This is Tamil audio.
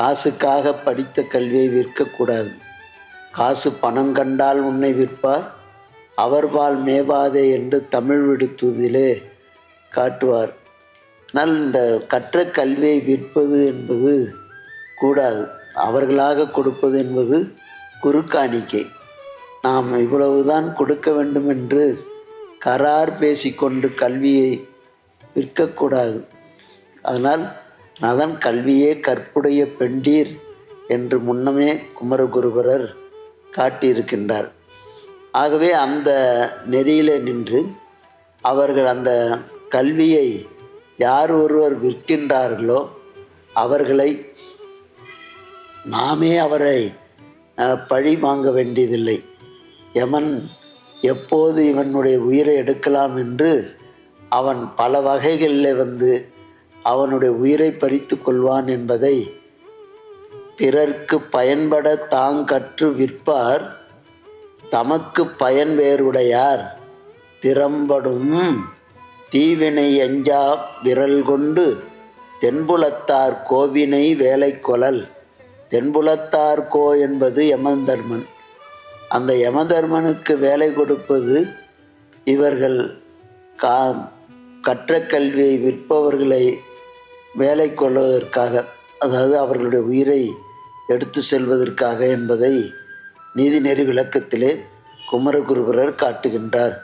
காசுக்காக படித்த கல்வியை விற்கக்கூடாது. காசு பணம் கண்டால் உன்னை விற்பார். அவர்பால் மேவாதே என்று தமிழ் விடுத்துவதிலே காட்டுவார். ஆனால் இந்த கற்ற கல்வியை விற்பது என்பது கூடாது. அவர்களாக கொடுப்பது என்பது குறுக்காணிக்கை. நாம் இவ்வளவுதான் கொடுக்க வேண்டும் என்று கரார் பேசிக்கொண்டு கல்வியை விற்கக்கூடாது. அதனால் அதன் கல்வியே கற்புடைய பெண்டீர் என்று முன்னமே குமரகுருபரர் காட்டியிருக்கின்றார். ஆகவே அந்த நெறியிலே நின்று அவர்கள் அந்த கல்வியை யார் ஒருவர் விற்கின்றார்களோ அவர்களை நாமே அவரை பழி வாங்க வேண்டியதில்லை. யமன் எப்போது இவனுடைய உயிரை எடுக்கலாம் என்று அவன் பல வகைகளில் வந்து அவனுடைய உயிரை பறித்து கொள்வான் என்பதை பிறர்க்கு பயன்பட தாங்கற்று விற்பார் தமக்கு பயன் வேறுடையார். திறம்படும் தீவினை எஞ்சா விரல் கொண்டு தென்புலத்தார் கோவினை வேலை கொலல் தென்புலத்தார் கோ என்பது யமதர்மன். அந்த யமதர்மனுக்கு வேலை கொடுப்பது இவர்கள் கா கற்ற கல்வியை விற்பவர்களை வேலை கொள்வதற்காக அதாவது அவர்களுடைய உயிரை எடுத்து செல்வதற்காக என்பதை நீதிநெறி விளக்கத்திலே குமரகுருபரர் காட்டுகின்றார்.